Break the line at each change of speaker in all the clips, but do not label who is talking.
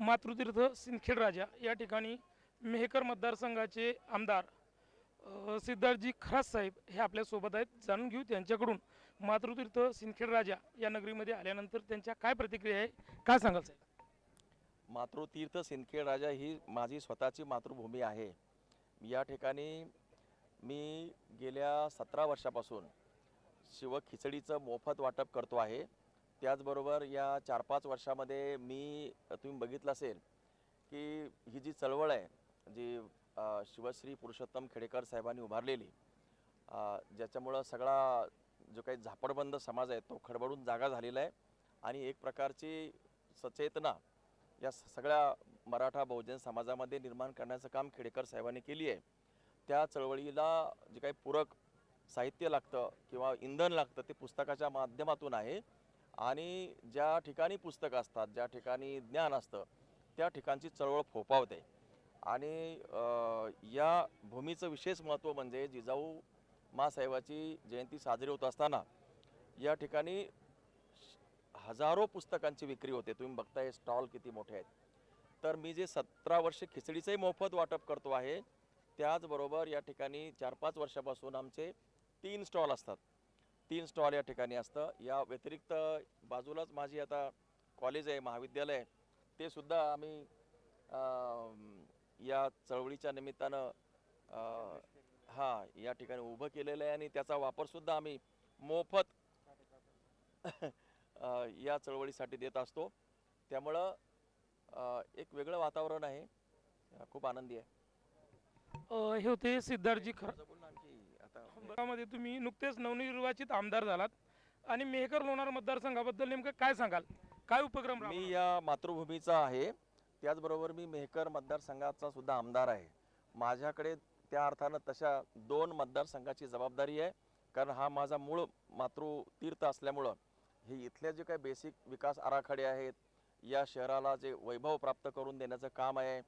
मातृतीर्थ सिंदखेड राजा. या ठिकाणी मेहकर मतदारसंघाचे आमदार सिद्धार्थजी खरास साहेब हे आपल्यासोबत आहेत. जाणून घेऊ त्यांच्याकडून मातृतीर्थ सिंदखेड राजा या नगरीमध्ये आल्यानंतर त्यांच्या काय प्रतिक्रिया आहे काय सांगाल साहेब?
मातृतीर्थ सिंदखेड राजा ही माझी स्वतःची मातृभूमी आहे. या ठिकाणी मी गेल्या सतरा वर्षापासून शिव खिचडीचं मोफत वाटप करतो आहे. त्याचबरोबर या चार पाच वर्षामध्ये मी तुम्ही बघितलं असेल की ही जी चळवळ आहे जी शिवश्री पुरुषोत्तम खेडेकर साहेबांनी उभारलेली ज्याच्यामुळं सगळा जो काही झापडबंद समाज आहे तो खडबडून जागा झालेला आहे आणि एक प्रकारची सचेतना या स- सगळ्या मराठा बहुजन समाजामध्ये निर्माण करण्याचं काम खेडेकर साहेबांनी केली आहे. त्या चळवळीला जे काही पूरक साहित्य लागतं किंवा इंधन लागतं ते पुस्तकाच्या माध्यमातून आहे. आणि ज्या ठिकाणी पुस्तकं असतात ज्या ठिकाणी ज्ञान असतं त्या ठिकाणची चळवळ फोपावते आणि या भूमीचं विशेष महत्त्व म्हणजे जिजाऊ मासाहेबाची जयंती साजरी होत असताना या ठिकाणी हजारो पुस्तकांची विक्री होते. तुम्ही बघताय स्टॉल किती मोठे आहेत. तर मी जे सतरा वर्ष खिचडीचंही मोफत वाटप करतो आहे त्याचबरोबर या ठिकाणी चार पाच वर्षापासून आमचे तीन स्टॉल असतात. तीन स्टॉल या ठिकाणी असतं. या व्यतिरिक्त बाजूलाच माझी आता कॉलेज आहे महाविद्यालय आहे. ते सुद्धा आम्ही या चळवळीच्या निमित्तानं हा या ठिकाणी उभं केलेलं आहे आणि त्याचा वापरसुद्धा आम्ही मोफत या चळवळीसाठी देत असतो. त्यामुळं एक वेगळं वातावरण आहे. खूप आनंदी आहे.
हे होते सिद्धार्थजी खरा
माझं बोलणं आणखी आता
मध्ये तुम्ही नुकतेच नवनिर्वाचित आमदार झालात. आणि मेहकर लोणार मतदारसंघाबद्दल नेमकं काय सांगाल? काय उपक्रम
मी या मातृभूमीचा आहे. त्याचबरोबर मी मेहकर मतदारसंघाचा सुद्धा आमदार आहे. माझ्याकडे त्या अर्थानं तशा दोन मतदारसंघाची जबाबदारी आहे. कारण हा माझा मूळ मातृतीर्थ असल्यामुळं हे इथले जे काही बेसिक विकास आराखडे आहेत या शहराला जे वैभव प्राप्त करून देण्याचं काम आहे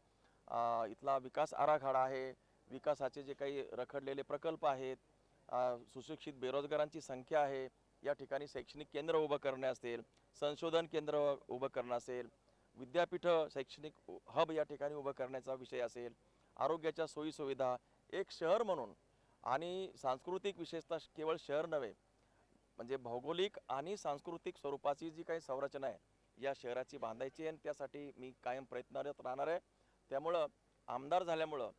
इथला विकास आराखडा आहे विकासाचे जे काही रखडलेले प्रकल्प आहेत सुशिक्षित बेरोजगारांची संख्या आहे. या ठिकाणी शैक्षणिक केंद्र उभं करणे असेल संशोधन केंद्र उभं करणं असेल विद्यापीठ शैक्षणिक हब या ठिकाणी उभं करण्याचा विषय असेल आरोग्याच्या सोयीसुविधा एक शहर म्हणून आणि सांस्कृतिक विशेषतः केवळ शहर नव्हे म्हणजे भौगोलिक आणि सांस्कृतिक स्वरूपाची जी काही संरचना आहे या शहराची बांधायची आहे आणि त्यासाठी मी कायम प्रयत्नरत राहणार आहे. त्यामुळं आमदार झाल्यामुळं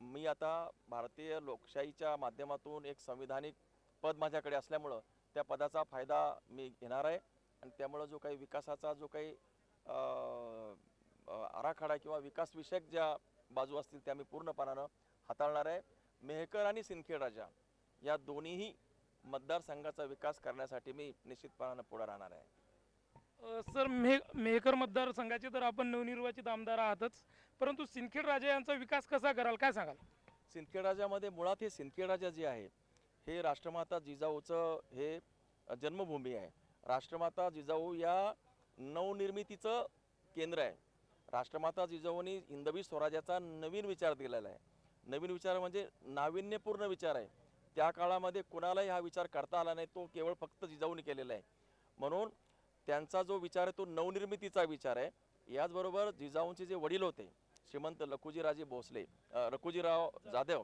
मी आता भारतीय लोकशाहीच्या माध्यमातून एक संविधानिक पद माझ्याकडे असल्यामुळं त्या पदाचा फायदा मी घेणार आहे. आणि त्यामुळं जो काही विकासाचा जो काही आराखडा किंवा विकासविषयक ज्या बाजू असतील त्या मी पूर्णपणानं हाताळणार आहे. मेहकर आणि सिंदखेड राजा या दोन्हीही मतदारसंघाचा विकास करण्यासाठी मी निश्चितपणानं पुढे राहणार आहे.
सर मेह मेहकर मतदारसंघाचे तर आपण नवनिर्वाचित आमदार आहातच. परंतु सिंदखेड राजा यांचा विकास कसा कराल काय सांगाल?
सिंदखेड राजामध्ये मुळात हे सिंदखेड राजा जे आहे हे राष्ट्रमाता जिजाऊचं हे जन्मभूमी आहे. राष्ट्रमाता जिजाऊ या नवनिर्मितीचं केंद्र आहे. राष्ट्रमाता जिजाऊनी हिंदवी स्वराज्याचा नवीन विचार दिलेला आहे. नवीन विचार म्हणजे नाविन्यपूर्ण विचार आहे. त्या काळामध्ये कुणालाही हा विचार करता आला नाही तो केवळ फक्त जिजाऊने केलेला आहे. म्हणून त्यांचा जो विचार आहे तो नवनिर्मितीचा विचार आहे. याचबरोबर जिजाऊंचे जे वडील होते श्रीमंत लखुजीराजे भोसले रखुजीराव जाधव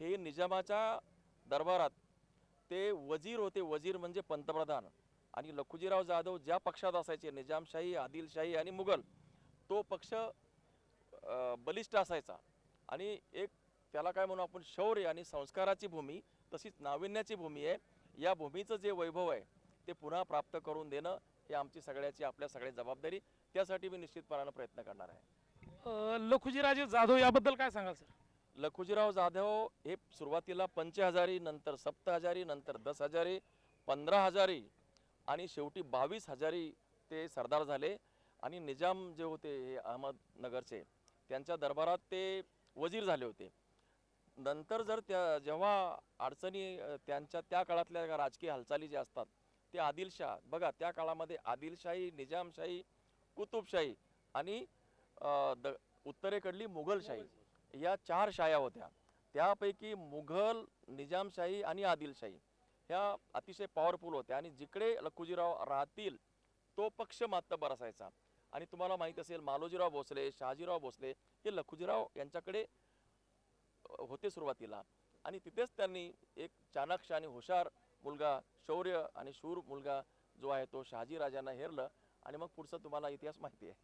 हे निजामाच्या दरबारात ते वजीर होते. वजीर म्हणजे पंतप्रधान. आणि लखुजीराव जाधव ज्या पक्षात असायचे निजामशाही आदिलशाही आणि मुघल तो पक्ष बलिष्ठ असायचा. आणि एक त्याला काय म्हणू आपण शौर्य आणि संस्काराची भूमी तशीच नाविन्याची भूमी आहे. या भूमीचं जे वैभव आहे ते पुन्हा प्राप्त करून देणं हे आमची सगळ्याची आपल्या सगळ्या जबाबदारी. त्यासाठी मी निश्चितपणानं प्रयत्न करणार आहे.
लखुजीराजे जाधव याबद्दल काय सांगाल सर?
लखुजीराव जाधव हे सुरुवातीला पंच हजारी नंतर सप्त हजारी नंतर दस हजारी पंधरा हजारी आणि शेवटी बावीस हजारी ते सरदार झाले. आणि निजाम जे होते हे अहमदनगरचे त्यांच्या दरबारात ते वजीर झाले होते. नंतर जर त्या जेव्हा अडचणी त्यांच्या त्या काळातल्या राजकीय हालचाली ज्या असतात ते आदिलशाह. बघा त्या काळामध्ये आदिलशाही निजामशाही कुतुबशाही आणि द उत्तरेकडली मुघलशाही या चार शाया होत्या. त्यापैकी मुघल निजामशाही आणि आदिलशाही ह्या अतिशय पॉवरफुल होत्या आणि जिकडे लखुजीराव राहतील तो पक्ष मातबर असायचा आणि तुम्हाला माहीत असेल मालोजीराव भोसले शहाजीराव भोसले हे लखुजीराव यांच्याकडे होते सुरुवातीला. आणि तिथेच त्यांनी एक चाणाक्ष आणि हुशार मुलगा शौर्य आणि शूर मुलगा जो आहे तो शहाजी राजांना हेरलं आणि मग पुढचं तुम्हाला इतिहास माहिती आहे.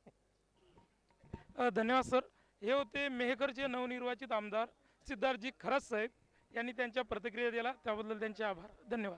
धन्यवाद सर. हे होते मेहकरचे नवनिर्वाचित आमदार सिद्धार्थजी खरस साहेब. यांनी त्यांच्या प्रतिक्रिया दिला त्याबद्दल त्यांचे आभार. धन्यवाद.